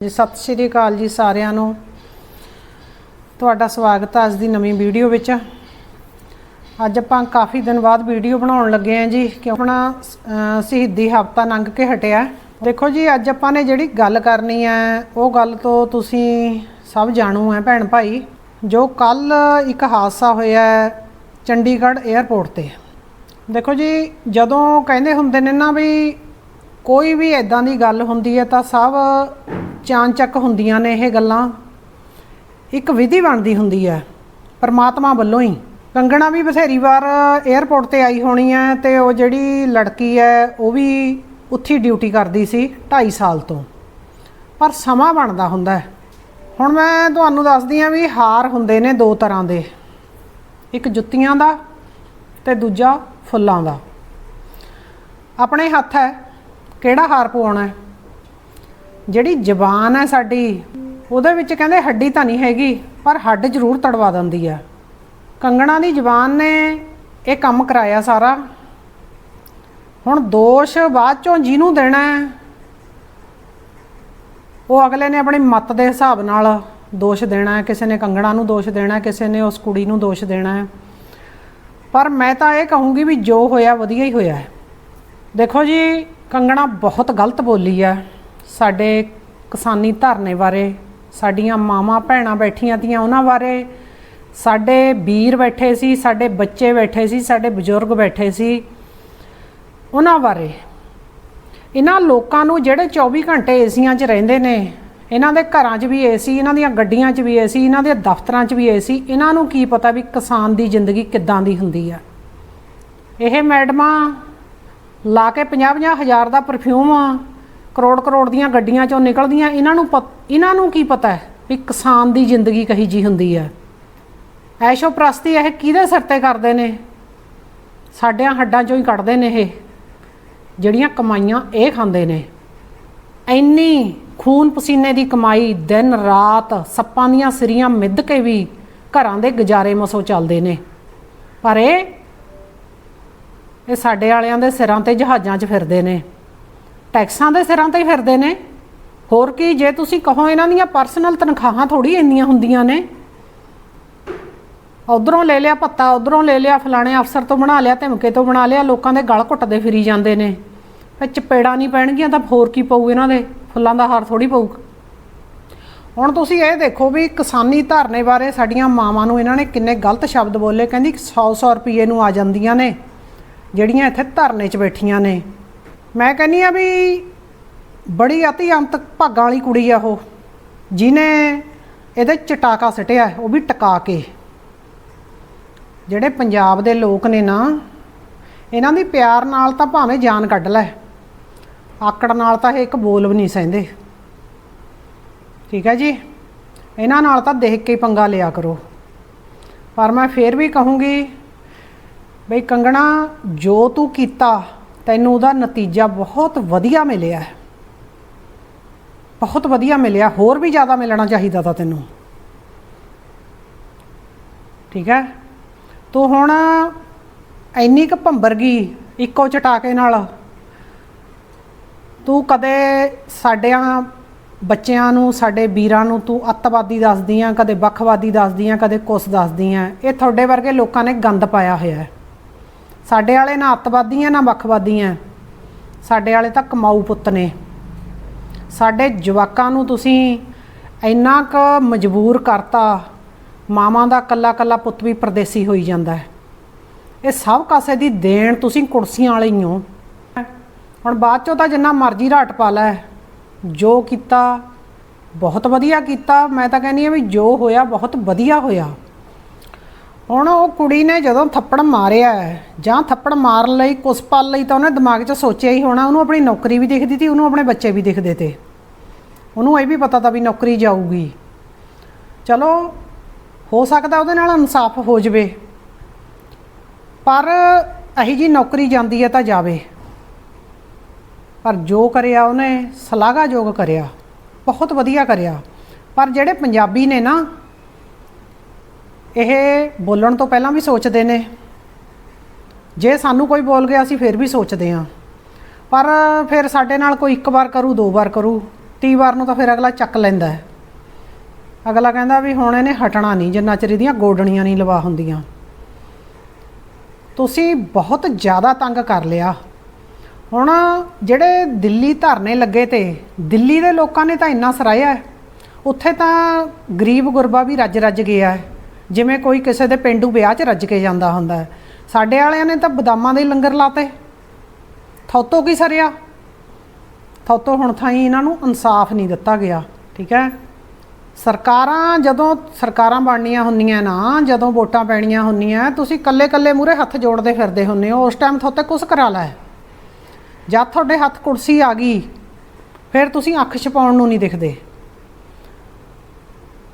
ਜੀ, ਸਤਿ ਸ਼੍ਰੀ ਅਕਾਲ ਜੀ ਸਾਰਿਆਂ ਨੂੰ। ਤੁਹਾਡਾ ਸਵਾਗਤ ਹੈ ਅੱਜ ਦੀ ਨਵੀਂ ਵੀਡੀਓ ਵਿੱਚ। ਅੱਜ ਆਪਾਂ ਕਾਫੀ ਦਿਨ ਬਾਅਦ ਵੀਡੀਓ ਬਣਾਉਣ ਲੱਗੇ ਆਂ ਜੀ ਕਿ ਆਪਣਾ ਸ਼ਹੀਦੀ ਹਫਤਾ ਲੰਘ ਕੇ ਹਟਿਆ ਦੇਖੋ ਜੀ, ਅੱਜ ਆਪਾਂ ਨੇ ਜਿਹੜੀ ਗੱਲ ਕਰਨੀ ਹੈ, ਉਹ ਗੱਲ ਤੋਂ ਤੁਸੀਂ ਸਭ ਜਾਣੂ ਹੈ ਭੈਣ ਭਾਈ, ਜੋ ਕੱਲ ਇੱਕ ਹਾਦਸਾ ਹੋਇਆ ਚੰਡੀਗੜ੍ਹ 에ਅਰਪੋਰਟ ਤੇ। ਦੇਖੋ ਜੀ, ਜਦੋਂ ਕਹਿੰਦੇ ਹੁੰਦੇ ਨੇ ਨਾ ਵੀ ਕੋਈ ਵੀ ਇਦਾਂ ਦੀ ਗੱਲ ਹੁੰਦੀ ਹੈ ਤਾਂ ਸਭ ਚਾਨਚੱਕ ਹੁੰਦੀਆਂ ਨੇ ਇਹ ਗੱਲਾਂ। ਇੱਕ ਵਿਧੀ ਬਣਦੀ ਹੁੰਦੀ ਹੈ, ਪਰਮਾਤਮਾ ਵੱਲੋਂ ਹੀ। ਕੰਗਣਾ ਵੀ ਬਥੇਰੀ ਵਾਰ 에ਅਰਪੋਰਟ ਤੇ ਆਈ ਹੋਣੀ ਹੈ ਤੇ ਉਹ ਜਿਹੜੀ ਲੜਕੀ ਹੈ, ਉਹ ਵੀ ਉੱਥੇ ਡਿਊਟੀ ਕਰਦੀ ਸੀ 2.5 ਸਾਲ ਤੋਂ। ਪਰ ਸਮਾਂ ਬਣਦਾ ਹੁੰਦਾ ਹੈ। ਹੁਣ ਮੈਂ ਤੁਹਾਨੂੰ ਦੱਸਦੀ ਹਾਂ ਵੀ ਹਾਰ ਹੁੰਦੇ ਨੇ ਦੋ ਤਰ੍ਹਾਂ ਦੇ। ਇੱਕ ਜੁੱਤੀਆਂ ਦਾ ਤੇ ਦੂਜਾ ਫੁੱਲਾਂ ਦਾ। ਆਪਣੇ ਹੱਥ ਹੈ, ਕਿਹੜਾ ਹਾਰ ਪਵਾਉਣਾ ਹੈ? ਜਿਹੜੀ ਜ਼ਬਾਨ ਹੈ ਸਾਡੀ, ਉਹਦੇ ਵਿੱਚ ਕਹਿੰਦੇ ਹੱਡੀ ਤਾਂ ਨਹੀਂ ਹੈਗੀ, ਪਰ ਹੱਡ ਜ਼ਰੂਰ ਤੜਵਾ ਦਿੰਦੀ ਆ। ਕੰਗਣਾ ਦੀ ਜ਼ਬਾਨ ਨੇ ਇਹ ਕੰਮ ਕਰਾਇਆ ਸਾਰਾ। ਹੁਣ ਦੋਸ਼ ਬਾਅਦ ਚੋਂ ਜਿਹਨੂੰ ਦੇਣਾ ਉਹ ਅਗਲੇ ਨੇ ਆਪਣੀ ਮਤ ਦੇ ਹਿਸਾਬ ਨਾਲ ਦੋਸ਼ ਦੇਣਾ ਹੈ, ਕਿਸੇ ਨੇ ਕੰਗਣਾ ਨੂੰ ਦੋਸ਼ ਦੇਣਾ ਹੈ, ਕਿਸੇ ਨੇ ਉਸ ਕੁੜੀ ਨੂੰ ਦੋਸ਼ ਦੇਣਾ ਹੈ। ਪਰ ਮੈਂ ਤਾਂ ਇਹ ਕਹੂੰਗੀ ਵੀ ਜੋ ਹੋਇਆ, ਵਧੀਆ ਹੀ ਹੋਇਆ ਦੇਖੋ ਜੀ, ਕੰਗਣਾ ਬਹੁਤ ਗਲਤ ਬੋਲੀ ਹੈ। ਸਾਡੇ ਕਿਸਾਨੀ ਧਰਨੇ ਬਾਰੇ, ਸਾਡੀਆਂ ਮਾਵਾਂ ਭੈਣਾਂ ਬੈਠੀਆਂ ਤੀਆਂ ਉਹਨਾਂ ਬਾਰੇ, ਸਾਡੇ ਵੀਰ ਬੈਠੇ ਸੀ, ਸਾਡੇ ਬੱਚੇ ਬੈਠੇ ਸੀ, ਸਾਡੇ ਬਜ਼ੁਰਗ ਬੈਠੇ ਸੀ, ਉਹਨਾਂ ਬਾਰੇ। ਇਹਨਾਂ ਲੋਕਾਂ ਨੂੰ ਜਿਹੜੇ 24 ਘੰਟੇ ਏਸੀਆਂ 'ਚ ਰਹਿੰਦੇ ਨੇ, ਇਹਨਾਂ ਦੇ ਘਰਾਂ 'ਚ ਵੀ ਏਸੀ, ਇਹਨਾਂ ਦੀਆਂ ਗੱਡੀਆਂ 'ਚ ਵੀ ਏਸੀ, ਇਹਨਾਂ ਦੇ ਦਫ਼ਤਰਾਂ 'ਚ ਵੀ ਏਸੀ, ਇਹਨਾਂ ਨੂੰ ਕੀ ਪਤਾ ਵੀ ਕਿਸਾਨ ਦੀ ਜ਼ਿੰਦਗੀ ਕਿੱਦਾਂ ਦੀ ਹੁੰਦੀ ਆ। ਇਹ ਮੈਡਮਾਂ ਲਾ ਕੇ 50-50 ਹਜ਼ਾਰ ਦਾ ਪਰਫਿਊਮ ਕਰੋੜ ਕਰੋੜ ਦੀਆਂ ਗੱਡੀਆਂ 'ਚੋਂ ਨਿਕਲਦੀਆਂ, ਇਹਨਾਂ ਨੂੰ ਪਤ- ਇਹਨਾਂ ਨੂੰ ਕੀ ਪਤਾ ਹੈ ਵੀ ਕਿਸਾਨ ਦੀ ਜ਼ਿੰਦਗੀ ਕਹੀ ਜੀ ਹੁੰਦੀ ਹੈ? ਐਸ਼ੋ ਪ੍ਰਸਤੀ ਇਹ ਕਿਹਦੇ ਸਿਰ ਤੇ ਕਰਦੇ ਨੇ? ਸਾਡਿਆਂ ਹੱਡਾਂ 'ਚੋਂ ਹੀ ਕੱਢਦੇ ਨੇ ਇਹ, ਜਿਹੜੀਆਂ ਕਮਾਈਆਂ ਇਹ ਖਾਂਦੇ ਨੇ। ਇੰਨੀ ਖੂਨ ਪਸੀਨੇ ਦੀ ਕਮਾਈ ਦਿਨ ਰਾਤ ਸੱਪਾਂ ਦੀਆਂ ਸਿਰੀਆਂ ਮਿੱਧ ਕੇ ਵੀ ਘਰਾਂ ਦੇ ਗੁਜ਼ਾਰੇ ਮਸੋ ਚੱਲਦੇ ਨੇ। ਪਰ ਇਹ ਇਹ ਸਾਡੇ ਵਾਲਿਆਂ ਦੇ ਸਿਰਾਂ ਤੇ ਜਹਾਜ਼ਾਂ 'ਚ ਫਿਰਦੇ ਨੇ। ਟੈਕਸਾਂ ਦੇ ਸਿਰਾਂ ਤੇ ਹੀ ਫਿਰਦੇ ਨੇ। ਹੋਰ ਕੀ, ਜੇ ਤੁਸੀਂ ਕਹੋ ਇਹਨਾਂ ਦੀਆਂ ਪਰਸਨਲ ਤਨਖਾਹਾਂ ਥੋੜੀ ਇੰਨੀਆਂ ਹੁੰਦੀਆਂ ਨੇ। ਉਧਰੋਂ ਲੈ ਲਿਆ ਪੱਤਾ ਉਧਰੋਂ ਲੈ ਲਿਆ ਫਲਾਣੇ ਅਫਸਰ ਤੋਂ ਬਣਾ ਲਿਆ, ਧਮਕੇ ਤੋਂ ਬਣਾ ਲਿਆ, ਲੋਕਾਂ ਦੇ ਗਲ ਘੁੱਟਦੇ ਫਿਰੀ ਜਾਂਦੇ ਨੇ। ਫਿਰ ਚਪੇੜਾਂ ਨਹੀਂ ਪੈਣਗੀਆਂ ਤਾਂ ਹੋਰ ਕੀ ਪਊ ਇਹਨਾਂ ਦੇ? ਫੁੱਲਾਂ ਦਾ ਹਾਰ ਥੋੜੀ ਪਊ ਹੁਣ ਤੁਸੀਂ ਇਹ ਦੇਖੋ ਵੀ ਕਿਸਾਨੀ ਧਰਨੇ ਬਾਰੇ ਸਾਡੀਆਂ ਮਾਵਾਂ ਨੂੰ ਇਹਨਾਂ ਨੇ ਕਿੰਨੇ ਗਲਤ ਸ਼ਬਦ ਬੋਲੇ। ਕਹਿੰਦੀ 100-100 ਰੁਪਏ ਨੂੰ ਆ ਜਾਂਦੀਆਂ ਨੇ, ਜਿਹੜੀਆਂ ਇੱਥੇ ਧਰਨੇ 'ਚ ਬੈਠੀਆਂ ਨੇ। ਮੈਂ ਕਹਿੰਨੀ ਆ ਵੀ ਬੜੀ ਅਤੀ ਅੰਤ ਭਾਗਾਂ ਵਾਲੀ ਕੁੜੀ ਆ ਉਹ ਜਿਨੇ ਇਹਦੇ ਚਟਾਕਾ ਸਟਿਆ, ਉਹ ਵੀ ਟਕਾ ਕੇ। ਜਿਹੜੇ ਪੰਜਾਬ ਦੇ ਲੋਕ ਨੇ ਨਾ, ਇਹਨਾਂ ਦੀ ਪਿਆਰ ਨਾਲ ਤਾਂ ਭਾਵੇਂ ਜਾਨ ਕੱਢ ਲੈ, ਆਕੜ ਨਾਲ ਤਾਂ ਇਹ ਇੱਕ ਬੋਲ ਵੀ ਨਹੀਂ ਸਹਿੰਦੇ। ਠੀਕ ਹੈ ਜੀ? ਇਹਨਾਂ ਨਾਲ ਤਾਂ ਦੇਖ ਕੇ ਹੀ ਪੰਗਾ ਲਿਆ ਕਰੋ। ਪਰ ਮੈਂ ਫੇਰ ਵੀ ਕਹੂੰਗੀ, ਬਈ ਕੰਗਣਾ, ਜੋ ਤੂੰ ਕੀਤਾ ਤੈਨੂੰ ਉਹਦਾ ਨਤੀਜਾ ਬਹੁਤ ਵਧੀਆ ਮਿਲਿਆ ਹੈ। ਬਹੁਤ ਵਧੀਆ ਮਿਲਿਆ, ਹੋਰ ਵੀ ਜ਼ਿਆਦਾ ਮਿਲਣਾ ਚਾਹੀਦਾ ਤਾਂ ਤੈਨੂੰ। ਠੀਕ ਹੈ? ਤੂੰ ਹੁਣ ਇੰਨੀ ਕੁ ਭੰਬਰ ਗਈ ਇੱਕੋ ਚਟਾਕੇ ਨਾਲ ਤੂੰ ਕਦੇ ਸਾਡਿਆਂ ਬੱਚਿਆਂ ਨੂੰ, ਸਾਡੇ ਵੀਰਾਂ ਨੂੰ ਤੂੰ ਅੱਤਵਾਦੀ ਦੱਸਦੀ ਆ, ਕਦੇ ਵੱਖਵਾਦੀ ਦੱਸਦੀ ਆ, ਕਦੇ ਕੁਛ ਦੱਸਦੀ ਆ। ਇਹ ਤੁਹਾਡੇ ਵਰਗੇ ਲੋਕਾਂ ਨੇ ਗੰਦ ਪਾਇਆ ਹੋਇਆ ਹੈ। ਸਾਡੇ ਵਾਲੇ ਨਾ ਅੱਤਵਾਦੀ ਆ ਨਾ ਵੱਖਵਾਦੀ ਆ ਸਾਡੇ ਵਾਲੇ ਤਾਂ ਕਮਾਊ ਪੁੱਤ ਨੇ। ਸਾਡੇ ਜਵਾਕਾਂ ਨੂੰ ਤੁਸੀਂ ਇੰਨਾ ਕੁ ਮਜਬੂਰ ਕਰਤਾ, ਮਾਵਾਂ ਦਾ ਕੱਲਾ ਕੱਲਾ ਪੁੱਤ ਵੀ ਪਰਦੇਸੀ ਹੋਈ ਜਾਂਦਾ ਹੈ। ਇਹ ਸਭ ਕਾਸੇ ਦੀ ਦੇਣ ਤੁਸੀਂ ਕੁਰਸੀਆਂ ਵਾਲੇ ਹੀ ਹੋ। ਹੁਣ ਬਾਅਦ ਚੋਂ ਤਾਂ ਜਿੰਨਾ ਮਰਜ਼ੀ ਰਾਟ ਪਾ ਲੈ। ਜੋ ਕੀਤਾ, ਬਹੁਤ ਵਧੀਆ ਕੀਤਾ। ਮੈਂ ਤਾਂ ਕਹਿੰਦੀ ਆ ਵੀ ਜੋ ਹੋਇਆ, ਬਹੁਤ ਵਧੀਆ ਹੋਇਆ। ਹੁਣ ਉਹ ਕੁੜੀ ਨੇ ਜਦੋਂ ਥੱਪੜ ਮਾਰਿਆ ਜਾਂ ਥੱਪੜ ਮਾਰਨ ਲਈ ਕੁਸ ਪਲ ਲਈ ਤਾਂ ਉਹਨੇ ਦਿਮਾਗ 'ਚ ਸੋਚਿਆ ਹੀ ਹੋਣਾ, ਉਹਨੂੰ ਆਪਣੀ ਨੌਕਰੀ ਵੀ ਦਿਖਦੀ ਸੀ, ਉਹਨੂੰ ਆਪਣੇ ਬੱਚੇ ਵੀ ਦਿਖਦੇ ਤੇ। ਉਹਨੂੰ ਇਹ ਵੀ ਪਤਾ ਤਾਂ ਵੀ ਨੌਕਰੀ ਜਾਊਗੀ। ਚਲੋ, ਹੋ ਸਕਦਾ ਉਹਦੇ ਨਾਲ ਇਨਸਾਫ ਹੋ ਜਵੇ। ਪਰ ਅਹੀ ਜੀ ਨੌਕਰੀ ਜਾਂਦੀ ਹੈ ਤਾਂ ਜਾਵੇ। ਪਰ ਜੋ ਕਰਿਆ ਉਹਨੇ ਸ਼ਲਾਘਾਯੋਗ ਕਰਿਆ, ਬਹੁਤ ਵਧੀਆ ਕਰਿਆ। ਪਰ ਜਿਹੜੇ ਪੰਜਾਬੀ ਨੇ ਨਾ ਇਹ ਬੋਲਣ ਤੋਂ ਪਹਿਲਾਂ ਵੀ ਸੋਚਦੇ ਨੇ। ਜੇ ਸਾਨੂੰ ਕੋਈ ਬੋਲ ਗਿਆ, ਅਸੀਂ ਫਿਰ ਵੀ ਸੋਚਦੇ ਹਾਂ। ਪਰ ਫਿਰ ਸਾਡੇ ਨਾਲ ਕੋਈ ਇੱਕ ਵਾਰ ਕਰੂ, ਦੋ ਵਾਰ ਕਰੂ ਤੀ ਵਾਰ ਨੂੰ ਤਾਂ ਫਿਰ ਅਗਲਾ ਚੱਕ ਲੈਂਦਾ ਹੈ। ਅਗਲਾ ਕਹਿੰਦਾ ਵੀ ਹੁਣ ਇਹਨੇ ਹਟਣਾ ਨਹੀਂ, ਜਿੰਨਾ ਚਿਰ ਇਹਦੀਆਂ ਗੋਡਣੀਆਂ ਨਹੀਂ ਲਵਾ ਹੁੰਦੀਆਂ। ਤੁਸੀਂ ਬਹੁਤ ਜ਼ਿਆਦਾ ਤੰਗ ਕਰ ਲਿਆ। ਹੁਣ ਜਿਹੜੇ ਦਿੱਲੀ ਧਰਨੇ ਲੱਗੇ ਤੇ, ਦਿੱਲੀ ਦੇ ਲੋਕਾਂ ਨੇ ਤਾਂ ਇੰਨਾ ਸਰਾਇਆ ਉੱਥੇ ਤਾਂ ਗਰੀਬ ਗੁਰਬਾ ਵੀ ਰੱਜ ਰੱਜ ਗਿਆ ਹੈ। ਜਿਵੇਂ ਕੋਈ ਕਿਸੇ ਦੇ ਪਿੰਡੂ ਵਿਆਹ 'ਚ ਰੱਜ ਕੇ ਜਾਂਦਾ ਹੁੰਦਾ ਹੈ। ਸਾਡੇ ਵਾਲਿਆਂ ਨੇ ਤਾਂ ਬਦਾਮਾਂ ਦੇ ਲੰਗਰ ਲਾਤੇ। ਥੋਤੋਂ ਕੀ ਸਰਿਆ? ਥੋਤੋਂ ਹੁਣ ਥਾਈ ਇਹਨਾਂ ਨੂੰ ਇਨਸਾਫ ਨਹੀਂ ਦਿੱਤਾ ਗਿਆ, ਠੀਕ ਹੈ? ਸਰਕਾਰਾਂ ਜਦੋਂ ਸਰਕਾਰਾਂ ਬਣਨੀਆਂ ਹੁੰਦੀਆਂ ਨਾ, ਜਦੋਂ ਵੋਟਾਂ ਪੈਣੀਆਂ ਹੁੰਦੀਆਂ, ਤੁਸੀਂ ਕੱਲੇ ਕੱਲੇ ਮੂਰੇ ਹੱਥ ਜੋੜਦੇ ਫਿਰਦੇ ਹੁੰਦੇ ਹੋ, ਉਸ ਟਾਈਮ ਥੋਤੇ ਕੁਛ ਕਰਾ ਲੈ। ਜਦ ਤੁਹਾਡੇ ਹੱਥ ਕੁਰਸੀ ਆ ਗਈ, ਫਿਰ ਤੁਸੀਂ ਅੱਖ ਛਪਾਉਣ ਨੂੰ ਨਹੀਂ ਦਿਖਦੇ।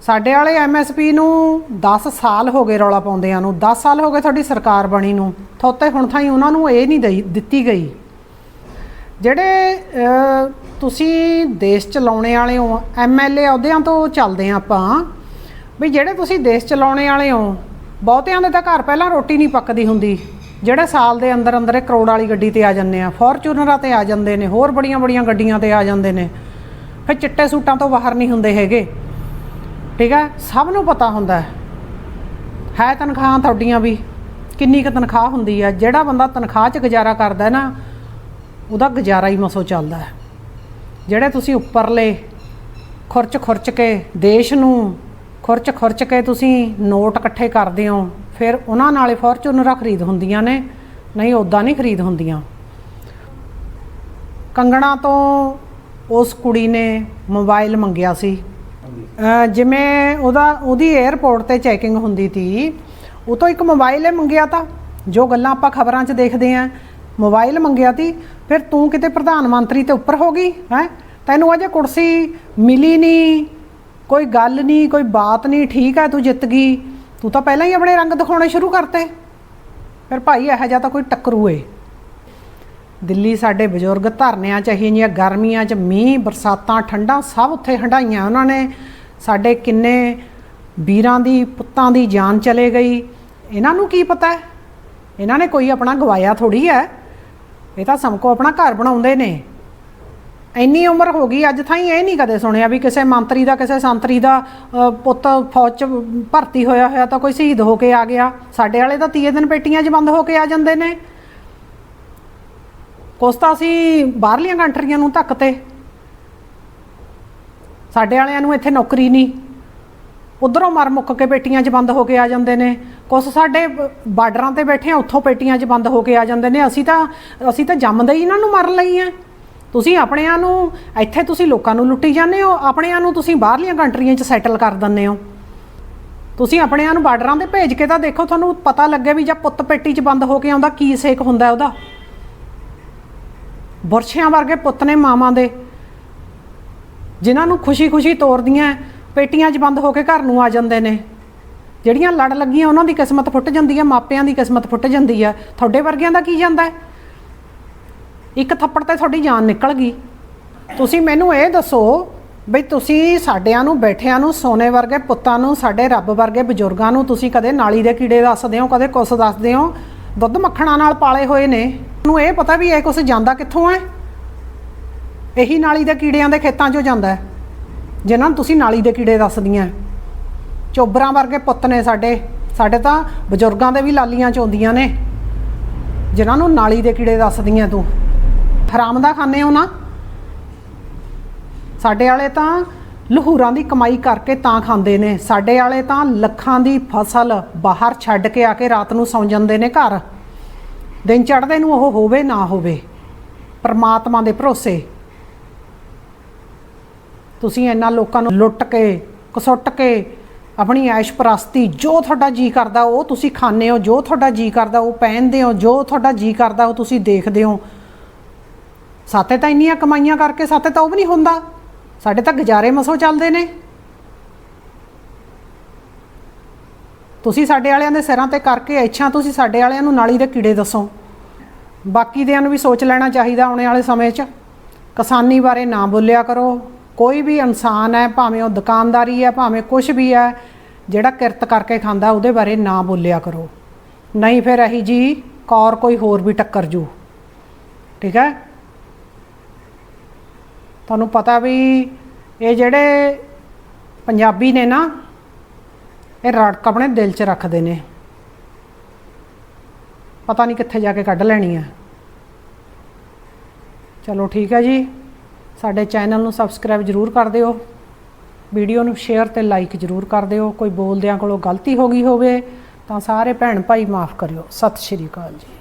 ਸਾਡੇ ਵਾਲੇ ਐਮਐਸਪੀ ਨੂੰ 10 ਸਾਲ ਹੋ ਗਏ ਰੌਲਾ ਪਾਉਂਦਿਆਂ ਨੂੰ 10 ਸਾਲ ਹੋ ਗਏ ਤੁਹਾਡੀ ਸਰਕਾਰ ਬਣੀ ਨੂੰ, ਥੋਤੇ ਹੁਣ ਥਾਈ ਉਹਨਾਂ ਨੂੰ ਇਹ ਨਹੀਂ ਦਈ- ਦਿੱਤੀ ਗਈ। ਜਿਹੜੇ ਤੁਸੀਂ ਦੇਸ਼ ਚਲਾਉਣੇ ਵਾਲੇ ਹੋ ਐਮਐਲਏ ਅਹੁਦਿਆਂ ਤੋਂ ਚੱਲਦੇ ਆ ਆਪਾਂ, ਵੀ ਜਿਹੜੇ ਤੁਸੀਂ ਦੇਸ਼ ਚਲਾਉਣੇ ਵਾਲੇ ਹੋ, ਬਹੁਤਿਆਂ ਦੇ ਤਾਂ ਘਰ ਪਹਿਲਾਂ ਰੋਟੀ ਨਹੀਂ ਪੱਕਦੀ ਹੁੰਦੀ। ਜਿਹੜੇ ਸਾਲ ਦੇ ਅੰਦਰ ਅੰਦਰ ਕਰੋੜ ਵਾਲੀ ਗੱਡੀ ਤੇ ਆ ਜਾਂਦੇ ਆ, ਫੋਰਚੂਨਰਾਂ ਤੇ ਆ ਜਾਂਦੇ ਨੇ, ਹੋਰ ਬੜੀਆਂ ਬੜੀਆਂ ਗੱਡੀਆਂ ਤੇ ਆ ਜਾਂਦੇ ਨੇ, ਫਿਰ ਚਿੱਟੇ ਸੂਟਾਂ ਤੋਂ ਬਾਹਰ ਨਹੀਂ ਹੁੰਦੇ ਹੈਗੇ। ਠੀਕ ਹੈ? ਸਭ ਨੂੰ ਪਤਾ ਹੁੰਦਾ ਹੈ। ਹੈ ਤਨਖਾਹਾਂ ਤੁਹਾਡੀਆਂ ਵੀ। ਕਿੰਨੀ ਕੁ ਤਨਖਾਹ ਹੁੰਦੀ ਹੈ? ਜਿਹੜਾ ਬੰਦਾ ਤਨਖਾਹ 'ਚ ਗੁਜ਼ਾਰਾ ਕਰਦਾ ਨਾ, ਉਹਦਾ ਗੁਜ਼ਾਰਾ ਹੀ ਮਸੋ ਚੱਲਦਾ ਹੈ। ਜਿਹੜੇ ਤੁਸੀਂ ਉੱਪਰਲੇ ਖੁਰਚ ਖੁਰਚ ਕੇ ਦੇਸ਼ ਨੂੰ ਖੁਰਚ ਖੁਰਚ ਕੇ ਤੁਸੀਂ ਨੋਟ ਇਕੱਠੇ ਕਰਦੇ ਹੋ, ਫਿਰ ਉਹਨਾਂ ਨਾਲੇ ਫੋਰਚੂਨਰਾਂ ਖਰੀਦ ਹੁੰਦੀਆਂ ਨੇ, ਨਹੀਂ ਉਦਾਂ ਨਹੀਂ ਖਰੀਦ ਹੁੰਦੀਆਂ। ਕੰਗਣਾ ਤੋਂ ਉਸ ਕੁੜੀ ਨੇ ਮੋਬਾਈਲ ਮੰਗਿਆ ਸੀ। ਅਹ ਜਿਵੇਂ ਉਹਦਾ, ਉਹਦੀ 에ਅਰਪੋਰਟ ਤੇ ਚੈਕਿੰਗ ਹੁੰਦੀ ਤੀ ਉਹ ਤੋਂ ਇੱਕ ਮੋਬਾਈਲ ਇਹ ਮੰਗਿਆ ਤਾਂ, ਜੋ ਗੱਲਾਂ ਆਪਾਂ ਖਬਰਾਂ 'ਚ ਦੇਖਦੇ ਆਂ। ਮੋਬਾਈਲ ਮੰਗਿਆ ਤੀ, ਫਿਰ ਤੂੰ ਕਿਤੇ ਪ੍ਰਧਾਨ ਮੰਤਰੀ ਤੇ ਉੱਪਰ ਹੋ ਗਈ, ਹੈ? ਤੈਨੂੰ ਅਜੇ ਕੁਰਸੀ ਮਿਲੀ ਨਹੀਂ ਕੋਈ ਗੱਲ ਨਹੀਂ ਕੋਈ ਬਾਤ ਨਹੀਂ ਠੀਕ ਹੈ, ਤੂੰ ਜਿੱਤ ਗਈ। ਤੂੰ ਤਾਂ ਪਹਿਲਾਂ ਹੀ ਆਪਣੇ ਰੰਗ ਦਿਖਾਉਣੇ ਸ਼ੁਰੂ ਕਰਤੇ। ਫਿਰ ਭਾਈ ਇਹੋ ਜਿਹਾ ਤਾਂ ਕੋਈ ਟੱਕਰੂ ਏ। ਦਿੱਲੀ ਸਾਡੇ ਬਜ਼ੁਰਗ ਧਰਨਿਆਂ ਚ ਅਸੀਂ ਜੀਆਂ ਗਰਮੀਆਂ ਚ, ਮੀਂਹ, ਬਰਸਾਤਾਂ, ਠੰਡਾਂ, ਸਭ ਉੱਥੇ ਹੰਡਾਈਆਂ ਉਹਨਾਂ ਨੇ। ਸਾਡੇ ਕਿੰਨੇ ਵੀਰਾਂ ਦੀ, ਪੁੱਤਾਂ ਦੀ ਜਾਨ ਚਲੇ ਗਈ। ਇਹਨਾਂ ਨੂੰ ਕੀ ਪਤਾ ਹੈ? ਇਹਨਾਂ ਨੇ ਕੋਈ ਆਪਣਾ ਗਵਾਇਆ ਥੋੜੀ ਹੈ। ਇਹ ਤਾਂ ਸਮਕੋ ਆਪਣਾ ਘਰ ਬਣਾਉਂਦੇ ਨੇ। ਇੰਨੀ ਉਮਰ ਹੋ ਗਈ, ਅੱਜ ਥਾਈ ਇਹ ਨਹੀਂ ਕਦੇ ਸੁਣਿਆ ਵੀ ਕਿਸੇ ਮੰਤਰੀ ਦਾ, ਕਿਸੇ ਸੰਤਰੀ ਦਾ ਪੁੱਤ ਫੌਜ ਚ ਭਰਤੀ ਹੋਇਆ ਹੋਇਆ ਤਾਂ ਕੋਈ ਸ਼ਹੀਦ ਹੋ ਕੇ ਆ ਗਿਆ। ਸਾਡੇ ਵਾਲੇ ਤਾਂ ਤੀਏ ਦਿਨ ਪੇਟੀਆਂ 'ਚ ਬੰਦ ਹੋ ਕੇ ਆ ਜਾਂਦੇ ਨੇ। ਕੁਛ ਤਾਂ ਅਸੀਂ ਬਾਹਰਲੀਆਂ ਕੰਟਰੀਆਂ ਨੂੰ ਧੱਕ ਤੇ। ਸਾਡੇ ਵਾਲਿਆਂ ਨੂੰ ਇੱਥੇ ਨੌਕਰੀ ਨਹੀਂ। ਉਧਰੋਂ ਮਰ ਮੁੱਕ ਕੇ ਪੇਟੀਆਂ 'ਚ ਬੰਦ ਹੋ ਕੇ ਆ ਜਾਂਦੇ ਨੇ। ਕੁਛ ਸਾਡੇ ਬ- ਬਾਰਡਰਾਂ ਤੇ ਬੈਠੇ ਆ, ਉੱਥੋਂ ਪੇਟੀਆਂ 'ਚ ਬੰਦ ਹੋ ਕੇ ਆ ਜਾਂਦੇ ਨੇ। ਅਸੀਂ ਤਾਂ ਅਸੀਂ ਤਾਂ ਜੰਮਦੇ ਹੀ ਇਹਨਾਂ ਨੂੰ ਮਰ ਲਈ ਆ। ਤੁਸੀਂ ਆਪਣਿਆਂ ਨੂੰ, ਇੱਥੇ ਤੁਸੀਂ ਲੋਕਾਂ ਨੂੰ ਲੁੱਟੀ ਜਾਂਦੇ ਹੋ। ਆਪਣਿਆਂ ਨੂੰ ਤੁਸੀਂ ਬਾਹਰਲੀਆਂ ਕੰਟਰੀਆਂ 'ਚ ਸੈਟਲ ਕਰ ਦਿੰਦੇ ਹੋ। ਤੁਸੀਂ ਆਪਣਿਆਂ ਨੂੰ ਬਾਰਡਰਾਂ ਤੇ ਭੇਜ ਕੇ ਤਾਂ ਦੇਖੋ, ਤੁਹਾਨੂੰ ਪਤਾ ਲੱਗੇ ਵੀ ਜਾਂ ਪੁੱਤ ਪੇਟੀ 'ਚ ਬੰਦ ਹੋ ਕੇ ਆਉਂਦਾ, ਕੀ ਸੇਕ ਹੁੰਦਾ ਉਹਦਾ। ਬੁਰਸ਼ਿਆਂ ਵਰਗੇ ਪੁੱਤ ਨੇ ਮਾਵਾਂ ਦੇ। ਜਿਨ੍ਹਾਂ ਨੂੰ ਖੁਸ਼ੀ-ਖੁਸ਼ੀ ਤੋਰਦੀਆਂ ਪੇਟੀਆਂ 'ਚ ਬੰਦ ਹੋ ਕੇ ਘਰ ਨੂੰ ਆ ਜਾਂਦੇ ਨੇ। ਜਿਹੜੀਆਂ ਲੜ ਲੱਗੀਆਂ, ਉਹਨਾਂ ਦੀ ਕਿਸਮਤ ਫੁੱਟ ਜਾਂਦੀ ਹੈ ਮਾਪਿਆਂ ਦੀ ਕਿਸਮਤ ਫੁੱਟ ਜਾਂਦੀ ਹੈ ਤੁਹਾਡੇ ਵਰਗਿਆਂ ਦਾ ਕੀ ਜਾਂਦਾ ਇੱਕ ਥੱਪੜ ਤੇ ਤੁਹਾਡੀ ਜਾਨ ਨਿਕਲ ਗਈ। ਤੁਸੀਂ ਮੈਨੂੰ ਇਹ ਦੱਸੋ ਬਈ ਤੁਸੀਂ ਸਾਡਿਆਂ ਨੂੰ, ਬੈਠਿਆਂ ਨੂੰ, ਸੋਨੇ ਵਰਗੇ ਪੁੱਤਾਂ ਨੂੰ, ਸਾਡੇ ਰੱਬ ਵਰਗੇ ਬਜ਼ੁਰਗਾਂ ਨੂੰ ਤੁਸੀਂ ਕਦੇ ਨਾਲੀ ਦੇ ਕੀੜੇ ਦੱਸਦੇ ਹੋ, ਕਦੇ ਕੁਛ ਦੱਸਦੇ ਹੋ? ਦੁੱਧ ਮੱਖਣਾਂ ਨਾਲ ਪਾਲੇ ਹੋਏ ਨੇ। ਨੂੰ ਇਹ ਪਤਾ ਵੀ ਇਹ ਕੁਛ ਜਾਂਦਾ ਕਿੱਥੋਂ ਹੈ? ਇਹੀ ਨਾਲੀ ਦੇ ਕੀੜਿਆਂ ਦੇ ਖੇਤਾਂ 'ਚੋਂ ਜਾਂਦਾ ਹੈ। ਜਿਨ੍ਹਾਂ ਨੂੰ ਤੁਸੀਂ ਨਾਲੀ ਦੇ ਕੀੜੇ ਦੱਸਦੀਆਂ ਚੋਬਰਾਂ ਵਰਗੇ ਪੁੱਤ ਨੇ ਸਾਡੇ। ਸਾਡੇ ਤਾਂ ਬਜ਼ੁਰਗਾਂ ਦੇ ਵੀ ਲਾਲੀਆਂ ਚ ਆਉਂਦੀਆਂ ਨੇ। ਜਿਨ੍ਹਾਂ ਨੂੰ ਨਾਲੀ ਦੇ ਕੀੜੇ ਦੱਸਦੀਆਂ ਤੂੰ। ਹਰਾਮ ਦਾ ਖਾਣੇ ਹੋ ਨਾ। ਸਾਡੇ ਵਾਲੇ ਤਾਂ ਲਹੂਰਾਂ ਦੀ ਕਮਾਈ ਕਰਕੇ ਤਾਂ ਖਾਂਦੇ ਨੇ। ਸਾਡੇ ਵਾਲੇ ਤਾਂ ਲੱਖਾਂ ਦੀ ਫਸਲ ਬਾਹਰ ਛੱਡ ਕੇ ਆ ਕੇ ਰਾਤ ਨੂੰ ਸੌਂ ਜਾਂਦੇ ਨੇ ਘਰ। ਦਿਨ ਚੜ੍ਹਦੇ ਨੂੰ ਉਹ ਹੋਵੇ ਨਾ ਹੋਵੇ, ਪਰਮਾਤਮਾ ਦੇ ਭਰੋਸੇ। ਤੁਸੀਂ ਇਹਨਾਂ ਲੋਕਾਂ ਨੂੰ ਲੁੱਟ ਕੇ, ਕਸੁੱਟ ਕੇ ਆਪਣੀ ਐਸ਼ ਪ੍ਰਸਤੀ ਜੋ ਤੁਹਾਡਾ ਜੀ ਕਰਦਾ ਉਹ ਤੁਸੀਂ ਖਾਂਦੇ ਹੋ, ਜੋ ਤੁਹਾਡਾ ਜੀ ਕਰਦਾ ਉਹ ਪਹਿਨਦੇ ਹੋ, ਜੋ ਤੁਹਾਡਾ ਜੀ ਕਰਦਾ ਉਹ ਤੁਸੀਂ ਦੇਖਦੇ ਹੋ। ਸਾਤੇ ਤਾਂ ਇੰਨੀਆਂ ਕਮਾਈਆਂ ਕਰਕੇ ਸਾਤੇ ਤਾਂ ਉਹ ਵੀ ਨਹੀਂ ਹੁੰਦਾ। ਸਾਡੇ ਤਾਂ ਗੁਜ਼ਾਰੇ ਮਸੋ ਚੱਲਦੇ ਨੇ। ਤੁਸੀਂ ਸਾਡੇ ਵਾਲਿਆਂ ਦੇ ਸਿਰਾਂ ਤੇ ਕਰਕੇ ਇੱਛਾ ਤੁਸੀਂ ਸਾਡੇ ਵਾਲਿਆਂ ਨੂੰ ਨਾਲੀ ਦੇ ਕੀੜੇ ਦੱਸੋ। ਬਾਕੀ ਦਿਆਂ ਨੂੰ ਵੀ ਸੋਚ ਲੈਣਾ ਚਾਹੀਦਾ ਆਉਣੇ ਵਾਲੇ ਸਮੇਂ 'ਚ। ਕਿਸਾਨੀ ਬਾਰੇ ਨਾ ਬੋਲਿਆ ਕਰੋ। ਕੋਈ ਵੀ ਇਨਸਾਨ ਹੈ, ਭਾਵੇਂ ਉਹ ਦੁਕਾਨਦਾਰੀ ਹੈ, ਭਾਵੇਂ ਕੁਝ ਵੀ ਹੈ, ਜਿਹੜਾ ਕਿਰਤ ਕਰਕੇ ਖਾਂਦਾ ਉਹਦੇ ਬਾਰੇ ਨਾ ਬੋਲਿਆ ਕਰੋ। ਨਹੀਂ ਫਿਰ ਅਹੀ ਜੀ, ਕੌਰ ਕੋਈ ਹੋਰ ਵੀ ਟੱਕਰ ਜੂ। ਠੀਕ ਹੈ? ਤੁਹਾਨੂੰ ਪਤਾ ਵੀ ਇਹ ਜਿਹੜੇ ਪੰਜਾਬੀ ਨੇ ਨਾ ਇਹ ਰੜਕ ਆਪਣੇ ਦਿਲ 'ਚ ਰੱਖਦੇ ਨੇ। ਪਤਾ ਨਹੀਂ ਕਿੱਥੇ ਜਾ ਕੇ ਕੱਢ ਲੈਣੀ ਹੈ ਚਲੋ ਠੀਕ ਹੈ ਜੀ। ਸਾਡੇ ਚੈਨਲ ਨੂੰ ਸਬਸਕ੍ਰਾਈਬ ਜਰੂਰ ਕਰ ਦਿਓ। ਵੀਡੀਓ ਨੂੰ ਸ਼ੇਅਰ ਤੇ ਲਾਈਕ ਜਰੂਰ ਕਰ ਦਿਓ। ਕੋਈ ਬੋਲਦਿਆਂ ਕੋਲੋਂ ਗਲਤੀ ਹੋ ਗਈ ਹੋਵੇ ਤਾਂ ਸਾਰੇ ਭੈਣ ਭਾਈ ਮਾਫ ਕਰਿਓ। ਸਤਿ ਸ਼੍ਰੀ ਅਕਾਲ ਜੀ।